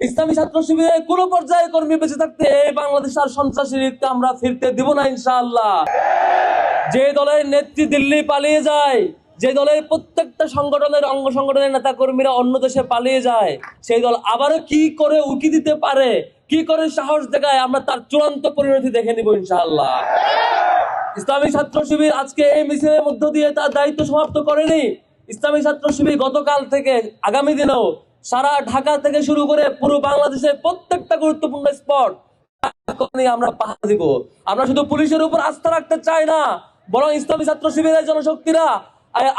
ইসলামী ছাত্র শিবিরের কোন পর্যায়ে কর্মী বেঁচে থাকতে এই বাংলাদেশ আর সন্ত্রাসী লীগকে আমরা ফিরতে দিব না ইনশাআল্লাহ। যে দলের নেত্রী দিল্লি পালিয়ে যায়, যে দলের প্রত্যেকটা সংগঠনের অঙ্গ সংগঠনের নেতা কর্মীরা অন্য দেশে পালিয়ে যায়, সেই দল আবারও কি করে উকি দিতে পারে, কি করে সাহস দেখায়, আমরা তার চূড়ান্ত পরিণতি দেখে নিব ইনশাআল্লাহ। ইসলামী ছাত্র শিবির আজকে এই মিছিলের মধ্য দিয়ে তার দায়িত্ব সমাপ্ত করেনি। ইসলামী ছাত্র শিবির গতকাল থেকে আগামী দিনেও সারা ঢাকা থেকে শুরু করে পুরো বাংলাদেশের প্রত্যেকটা গুরুত্বপূর্ণ স্পট আমরা পাহারা দিব। আমরা শুধু পুলিশের উপর আস্থা রাখতে চাই না, বরং ইসলামী ছাত্র শিবিরের জনশক্তিরা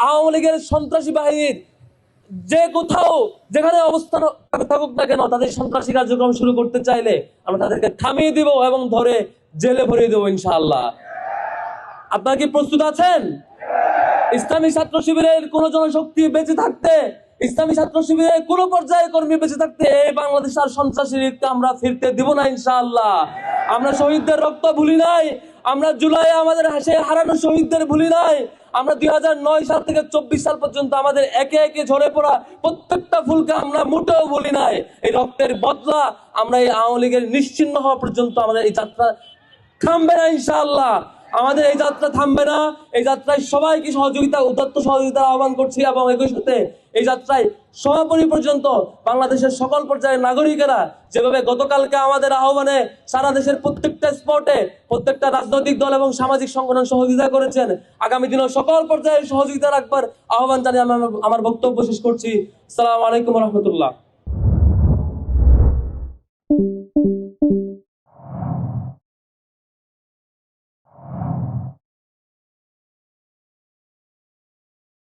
আওয়ামী লীগের সন্ত্রাসী বাহিনীর যে কোথাও যেখানে অবস্থান থাকুক না কেন, তাদের সন্ত্রাসী কার্যক্রম শুরু করতে চাইলে আমরা তাদেরকে থামিয়ে দিব এবং ধরে জেলে ভরিয়ে দেবো ইনশাআল্লাহ। আপনারা কি প্রস্তুত আছেন? ইসলামী ছাত্র শিবিরের কোন জনশক্তি বেঁচে থাকতে ইসলামী ছাত্র শিবিরের কোন পর্যায়ে কর্মী বেঁচে থাকতে এই বাংলাদেশ আর সন্ত্রাসী লীগকে আমরা ফিরতে দিব না ইনশাআল্লাহ। আমরা শহীদদের রক্ত ভুলি নাই, আমরা জুলাই আমাদের হাসে হারানো শহীদদের ভুলি নাই, আমরা দুই হাজার নয় সাল থেকে চব্বিশ সাল পর্যন্ত আমাদের একে একে ঝরে পড়া প্রত্যেকটা ফুলকে আমরা মোটেও ভুলি নাই। এই রক্তের বদলা আমরা এই আওয়ামী লীগের নিশ্চিন্ন হওয়া পর্যন্ত আমাদের এই যাত্রা থামবে না ইনশাআল্লাহ। আমাদের এই যাত্রা থামবে না। এই যাত্রায় সবাইকে সহযোগিতা, উদাত্ত সহযোগিতার আহ্বান করছি এবং একই সাথে এই যাত্রায় সমাপনী পর্যন্ত বাংলাদেশের সকল পর্যায়ের নাগরিকেরা যেভাবে গতকালকে আমাদের আহ্বানে সারা দেশের প্রত্যেকটা স্পটে প্রত্যেকটা রাজনৈতিক দল এবং সামাজিক সংগঠন সহযোগিতা করেছেন। আগামী দিনেও সকল পর্যায়ে সহযোগিতা রাখবার আহ্বান জানিয়ে আমি আমার বক্তব্য শেষ করছি। সালাম আলাইকুম রহমতুল্লাহ।